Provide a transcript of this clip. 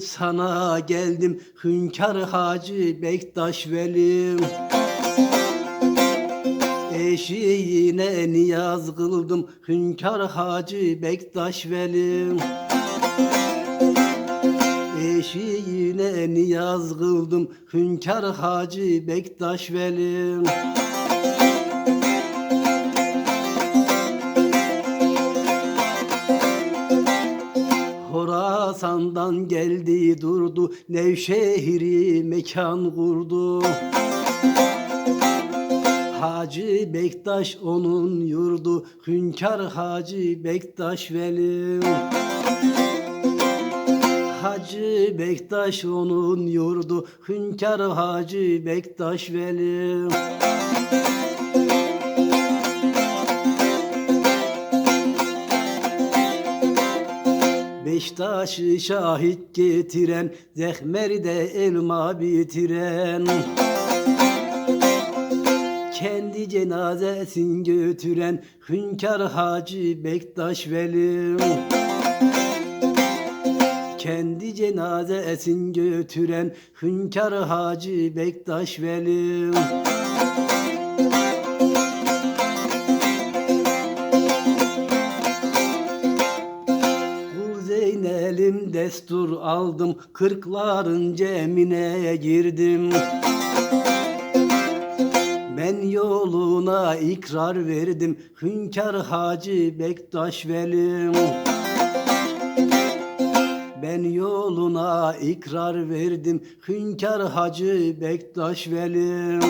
sana geldim Hünkar Hacı Bektaş Velim. Eşiğine niyaz kıldım Hünkar Hacı Bektaş Velim. Eşiğine niyaz kıldım Hünkar Hacı Bektaş Velim Horasan'dan geldi durdu Nevşehir'i mekan kurdu. Hacı Bektaş onun yurdu Hünkar Hacı Bektaş Velim Hacı Bektaş onun yurdu Hünkar Hacı Bektaş Velim Beştaşı şahit getiren Zehmer'de elma bitiren. Kendi cenazesin götüren Hünkar Hacı Bektaş Velim Kendi cenazesin götüren Hünkar Hacı Bektaş Velim Zeynelim destur aldım Kırkların cemine girdim. Ben yoluna ikrar verdim Hünkar Hacı Bektaş Velim. Ben yoluna ikrar verdim Hünkar Hacı Bektaş Velim